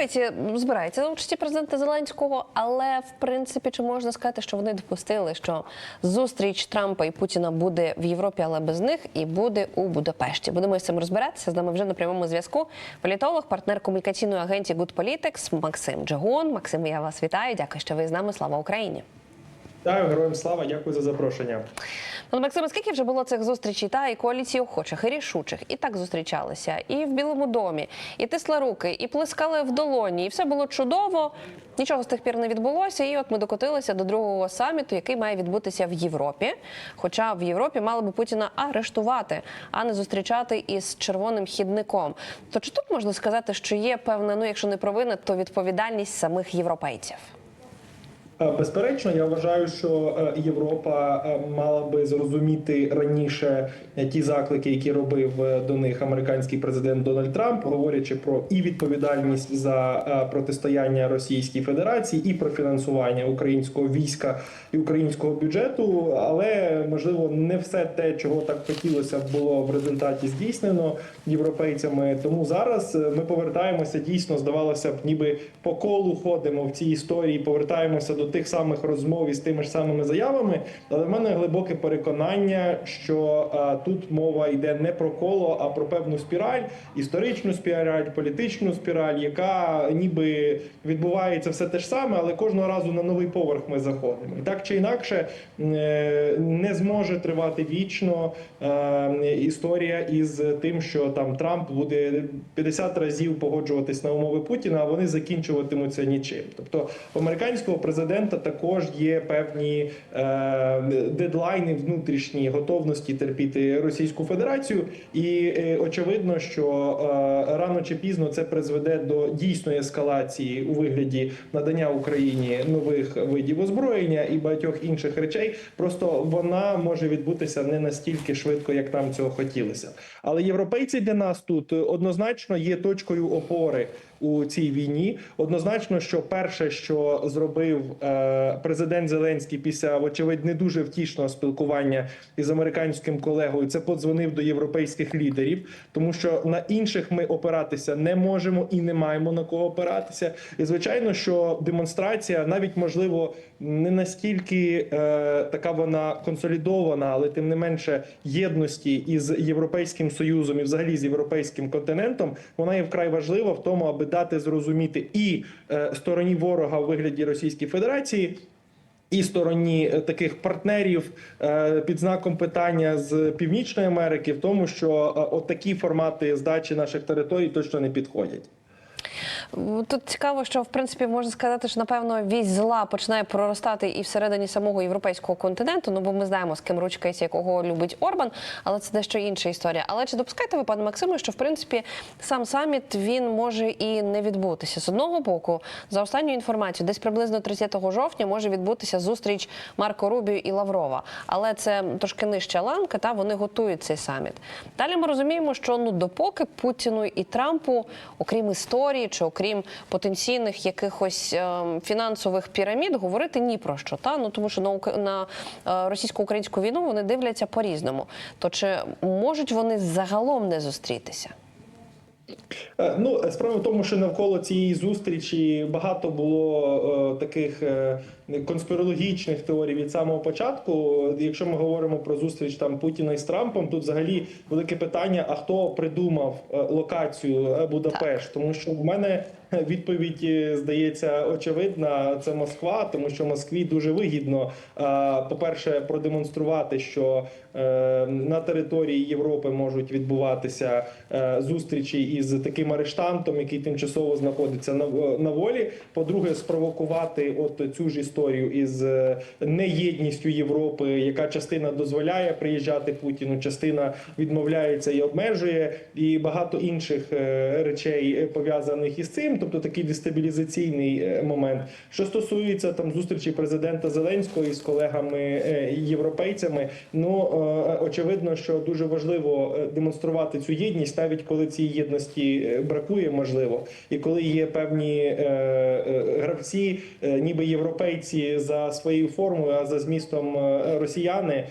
Європейці збираються за участі президента Зеленського, але в принципі чи можна сказати, що вони допустили, що зустріч Трампа і Путіна буде в Європі, але без них, і буде у Будапешті. Будемо з цим розбиратися. З нами вже на прямому зв'язку. Політолог, партнер комунікаційної агенції Good Politics Максим Джагун. Максим, я вас вітаю. Дякую, що ви з нами. Слава Україні. Так, героям слава, дякую за запрошення. Ну, Максиме, скільки вже було цих зустрічей та і коаліції охочих, і рішучих, і так зустрічалися, і в Білому домі, і тисли руки, і плескали в долоні, і все було чудово. Нічого з тих пір не відбулося. І от ми докотилися до другого саміту, який має відбутися в Європі. Хоча в Європі мали би Путіна арештувати, а не зустрічати із червоним хідником. То чи тут можна сказати, що є певна, ну якщо не провина, то відповідальність самих європейців? Е, Безперечно, я вважаю, що е, Європа е, мала би зрозуміти раніше ті заклики, які робив до них американський президент Дональд Трамп, говорячи про і відповідальність за протистояння Російській Федерації, і про фінансування українського війська і українського бюджету. Але можливо не все те, чого так хотілося, було в результаті здійснено європейцями. Тому зараз ми повертаємося дійсно, здавалося б, ніби по колу ходимо в цій історії, повертаємося до тих самих розмов із тими ж самими заявами. Але в мене глибоке переконання, що а, тут мова йде не про коло, а про певну спіраль, історичну спіраль, політичну спіраль, яка ніби відбувається все те ж саме, але кожного разу на новий поверх ми заходимо. І так чи інакше е, не зможе тривати вічно е, історія із тим, що там Трамп буде 50 разів погоджуватись на умови Путіна, а вони закінчуватимуться нічим. Тобто американського президента також є певні е, дедлайни внутрішні готовності терпіти Російську Федерацію, і е, очевидно, що е, рано чи пізно це призведе до дійсної ескалації у вигляді надання Україні нових видів озброєння і багатьох інших речей. Просто вона може відбутися не настільки швидко, як нам цього хотілося. Але європейці для нас тут однозначно є точкою опори у цій війні. Однозначно, що перше, що зробив е, президент Зеленський після вочевидь не дуже втішного спілкування із американським колегою, це подзвонив до європейських лідерів, тому що на інших ми опиратися не можемо і не маємо на кого опиратися. І звичайно, що демонстрація, навіть можливо, не настільки е, така вона консолідована, але тим не менше єдності із європейським союзом і взагалі з європейським континентом, вона є вкрай важлива в тому, аби дати зрозуміти і е, стороні ворога у вигляді Російської Федерації. І стороні е, таких партнерів е, під знаком питання з Північної Америки в тому, що отакі от такі формати здачі наших територій точно не підходять. Тут цікаво, що в принципі можна сказати, що напевно вісь зла починає проростати і всередині самого європейського континенту. Ну бо ми знаємо, з ким ручкається, якого любить Орбан, але це дещо інша історія. Але чи допускаєте ви, пане Максиме, що в принципі сам саміт він може і не відбутися з одного боку, за останньою інформацією, десь приблизно 30 жовтня може відбутися зустріч Марко Рубію і Лаврова. Але це трошки нижча ланка, та вони готують цей саміт. Далі ми розуміємо, що ну допоки Путіну і Трампу, окрім історії чи окрім потенційних якихось ем, фінансових пірамід, говорити ні про що. Та ну тому що на на е, російсько-українську війну вони дивляться по-різному. То чи можуть вони загалом не зустрітися? Е, Ну, справа в тому, що навколо цієї зустрічі багато було е, таких е, конспірологічних теорій від самого початку. Якщо ми говоримо про зустріч там Путіна із Трампом, тут взагалі велике питання: а хто придумав е, локацію е, Будапешт? Тому що в мене відповідь е, здається очевидна. Це Москва, тому що Москві дуже вигідно, е, по-перше, продемонструвати, що е, на території Європи можуть відбуватися зустрічі із таким арештантом, який тимчасово знаходиться на, волі. По-друге, спровокувати от цю ж історію із неєдністю Європи, яка частина дозволяє приїжджати Путіну, частина відмовляється і обмежує, і багато інших речей пов'язаних із цим, тобто такий дестабілізаційний е, момент. Що стосується там зустрічі президента Зеленського із колегами е, європейцями, ну е, очевидно, що дуже важливо демонструвати цю єдність, навіть коли цієї єдності бракує, можливо, і коли є певні гравці, ніби європейці за своєю формою, а за змістом росіяни,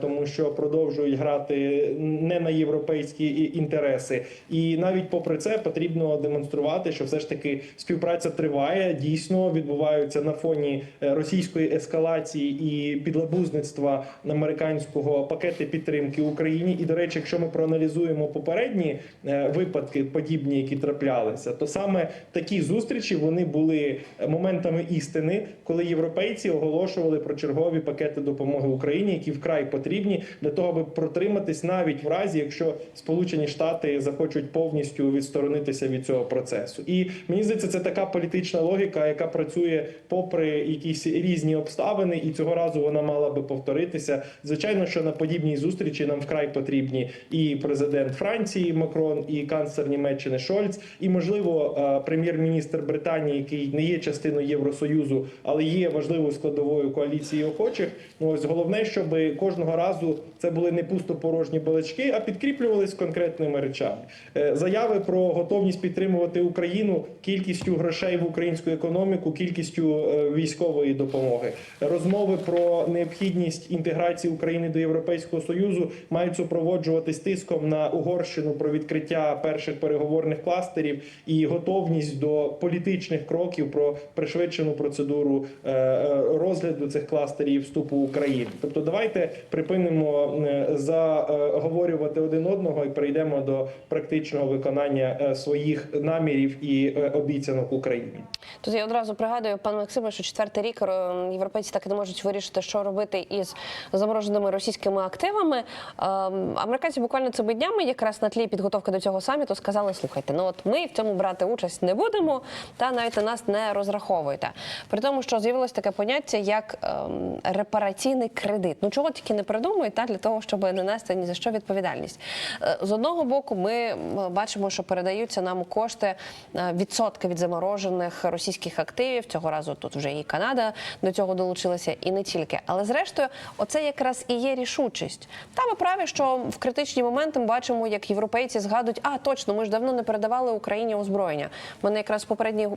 тому що продовжують грати не на європейські інтереси. І навіть попри це потрібно демонструвати, що все ж таки співпраця триває. Дійсно відбуваються на фоні е, російської ескалації і підлабузництва американського пакети підтримки Україні. І до речі, якщо ми проаналізуємо попередні е, випадки, подібні, які траплялися, то саме такі зустрічі вони були моментами істини, коли європейці оголошували про чергові пакети допомоги Україні, які вкрай потрібні для того, аби протриматись навіть в разі, якщо Сполучені Штати захочуть повністю відсторонитися від цього процесу. І мені здається, це така політична логіка, яка працює попри якісь різні обставини, і цього разу вона мала би повторитися. Звичайно, що на подібній зустрічі нам вкрай потрібні і президент Франції Макрон, і канцлер Німеччини Шольц, і можливо е, прем'єр-міністр Британії, який не є частиною Євросоюзу, але є важливою складовою коаліції охочих. Ну ось головне, щоб кожного разу це були не пусто порожні балачки, а підкріплювались конкретними речами. Е, Заяви про готовність підтримувати Україну кількістю грошей в українську економіку, кількістю е, військової допомоги. Розмови про необхідність інтеграції України до Європейського союзу мають супроводжуватись тиском на Угорщину про відкриття перших переговорних кластерів і готовність до політичних кроків про пришвидшену процедуру е, е, розгляду цих кластерів вступу України. Тобто, давайте припинимо заговорювати один одного і перейдемо до практичного виконання своїх намірів і обіцянок Україні. Тут я одразу пригадую, пан Максиме, що четвертий рік е, європейці так і не можуть вирішити, що робити із замороженими російськими активами. Ем, Американці буквально цими днями, якраз на тлі підготовки до цього саміту, сказали: слухайте, ну от ми в цьому брати участь не будемо, та навіть на нас не розраховуйте. При тому, що з'явилось таке поняття як ем, репараційний кредит. Ну чого тільки не придумують та для того, щоб не нести ні за що відповідальність. Е, З одного боку, ми бачимо, що передаються нам кошти е, відсотки від заморожених російських активів. Цього разу тут вже і Канада до цього долучилася, і не тільки. Але зрештою, оце якраз і є рішучість. Та ви праві, що в критичні моменти ми бачимо, як європейці згадують, а точно, ми ж давно не передавали Україні озброєння. У мене якраз в попередній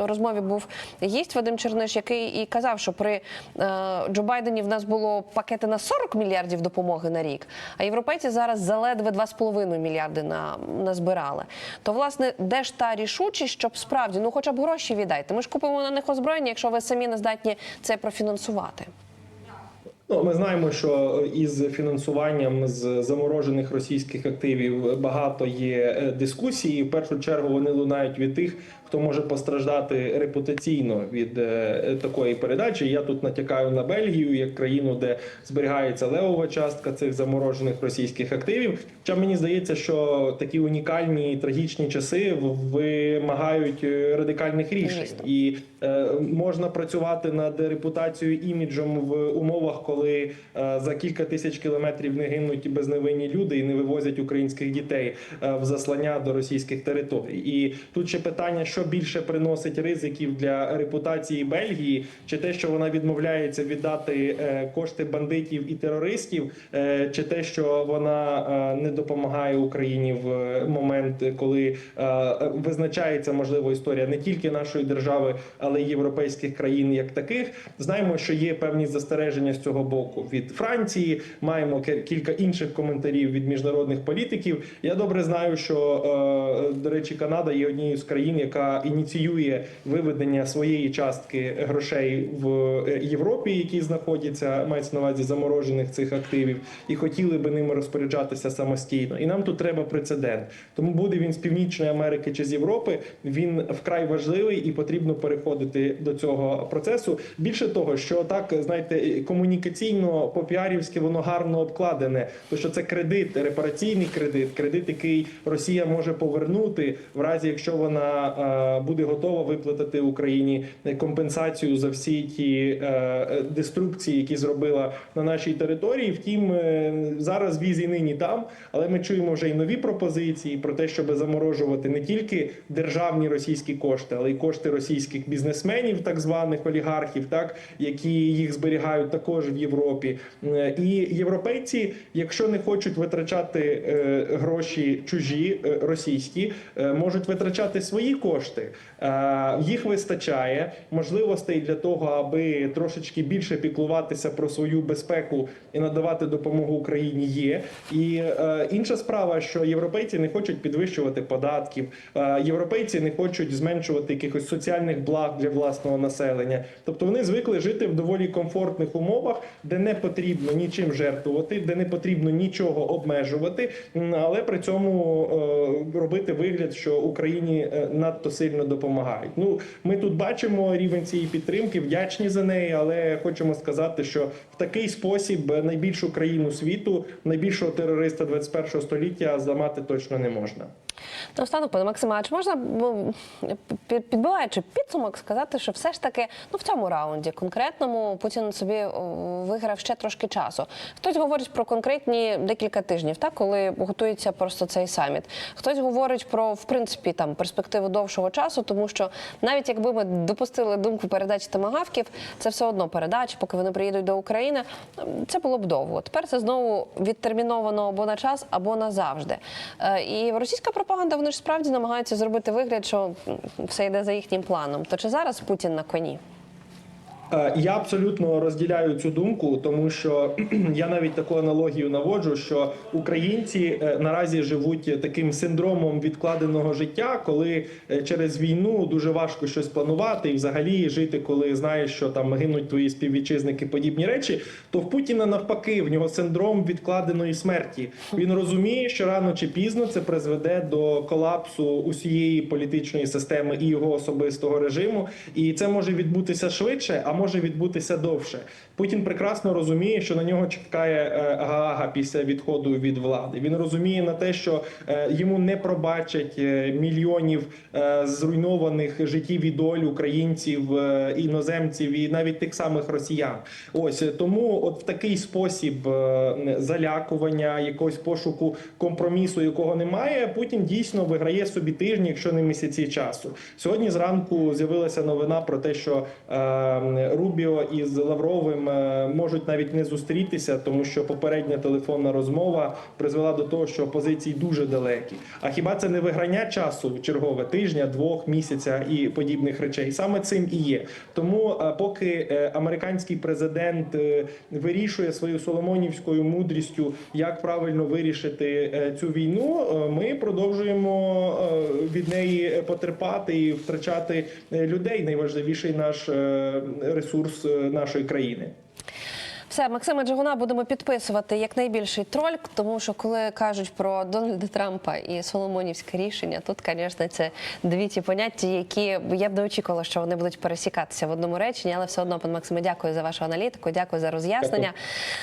розмові був гість Вадим Черниш, який і казав, що при е, Джо Байдені в нас було пакети на 40 мільярдів допомоги на рік, а європейці зараз заледве 2,5 мільярди на, назбирали. То власне, де ж та рішучість, щоб справді ну, хоча б гроші віддайте. Ми ж купимо на них озброєння, якщо ви самі не здатні це профінансувати. Ну, ми знаємо, що із фінансуванням з заморожених російських активів багато є е, дискусій. В першу чергу вони лунають від тих, хто може постраждати репутаційно від е, такої передачі. Я тут натякаю на Бельгію як країну, де зберігається левова частка цих заморожених російських активів. Хоча мені здається, що такі унікальні і трагічні часи вимагають е, радикальних рішень. І е, можна працювати над репутацією іміджем в умовах, коли е, за кілька тисяч кілометрів не гинуть безневинні люди і не вивозять українських дітей е, в заслання до російських територій. І тут ще питання, що більше приносить ризиків для репутації Бельгії, чи те, що вона відмовляється віддати е, кошти бандитів і терористів, е, чи те, що вона е, не допомагає Україні в момент, коли визначається можливо історія не тільки нашої держави, але й європейських країн як таких. Знаємо, що є певні застереження з цього боку від Франції. Маємо кілька інших коментарів від міжнародних політиків. Я добре знаю, що до речі, Канада є однією з країн, яка ініціює виведення своєї частки грошей в е, Європі, які знаходяться, мається на увазі заморожених цих активів, і хотіли би ними розпоряджатися самостійно. І нам тут треба прецедент. Тому буде він з Північної Америки чи з Європи. Він вкрай важливий і потрібно переходити до цього процесу. Більше того, що так знаєте, комунікаційно по-піарівськи воно гарно обкладене, то що це кредит, репараційний кредит, кредит, який Росія може повернути в разі, якщо вона е, буде готова виплатити Україні компенсацію за всі ті е, е, деструкції, які зробила на нашій території. Втім, е, зараз візі нині там, але ми чуємо вже й нові пропозиції про те, щоб заморожувати не тільки державні російські кошти, але й кошти російських бізнесменів, так званих олігархів, так які їх зберігають також в Європі. Е, І європейці, якщо не хочуть витрачати е, гроші чужі е, російські, е, можуть витрачати свої кошти. Кошти. Е, Їх вистачає можливостей для того, аби трошечки більше піклуватися про свою безпеку і надавати допомогу Україні. Є і е, інша справа, що європейці не хочуть підвищувати податків, е, європейці не хочуть зменшувати якихось соціальних благ для власного населення. Тобто вони звикли жити в доволі комфортних умовах, де не потрібно нічим жертвувати, де не потрібно нічого обмежувати, але при цьому робити вигляд, що Україні надто сильно допомагають. Ну ми тут бачимо рівень цієї підтримки, вдячні за неї, але хочемо сказати, що в такий спосіб найбільшу країну світу, найбільшого терориста 21 століття зламати точно не можна. Наостанок, пане Максиме, а чи можна ну, підбиваючи підсумок, сказати, що все ж таки ну в цьому раунді конкретному Путін собі виграв ще трошки часу. Хтось говорить про конкретні декілька тижнів, так коли готується просто цей саміт. Хтось говорить про в принципі там перспективу довшого часу, тому що навіть якби ми допустили думку передачі тамагавків, це все одно передачі, поки вони приїдуть до України. Це було б довго. Тепер це знову відтерміновано або на час, або назавжди. Е, І російська пропаганда вони ж справді намагаються зробити вигляд, що все йде за їхнім планом. То чи зараз Путін на коні? Е, Я абсолютно розділяю цю думку, тому що я навіть таку аналогію наводжу, що українці е, наразі живуть таким синдромом відкладеного життя, коли е, через війну дуже важко щось планувати і взагалі жити, коли знаєш, що там гинуть твої співвітчизники, подібні речі. То в Путіна навпаки, в нього синдром відкладеної смерті. Він розуміє, що рано чи пізно це призведе до колапсу усієї політичної системи і його особистого режиму, і це може відбутися швидше, а може відбутися довше. Путін прекрасно розуміє, що на нього чекає е, Гаага після відходу від влади. Він розуміє на те, що е, йому не пробачать е, мільйонів зруйнованих життів і доль українців, іноземців і навіть тих самих росіян. Ось тому, от в такий спосіб залякування, якогось пошуку компромісу, якого немає, Путін дійсно виграє собі тижні, якщо не місяці часу. Сьогодні зранку з'явилася новина про те, що е, Рубіо із Лавровим е, можуть навіть не зустрітися, тому що попередня телефонна розмова призвела до того, що позиції дуже далекі. А хіба це не виграння часу чергове тижня, двох місяця і подібних речей? Саме цим і є. Тому е, поки е, американський президент вирішує свою соломонівською мудрістю, як правильно вирішити цю війну, ми продовжуємо від неї потерпати і втрачати е, людей. Найважливіший наш е, ресурс е, нашої країни. Все, Максима Джигуна будемо підписувати як найбільший троль, тому що коли кажуть про Дональда Трампа і Соломонівське рішення, тут, звісно, це дві ті поняття, які я б не очікувала, що вони будуть пересікатися в одному реченні, але все одно, пан Максиме, дякую за вашу аналітику, дякую за роз'яснення.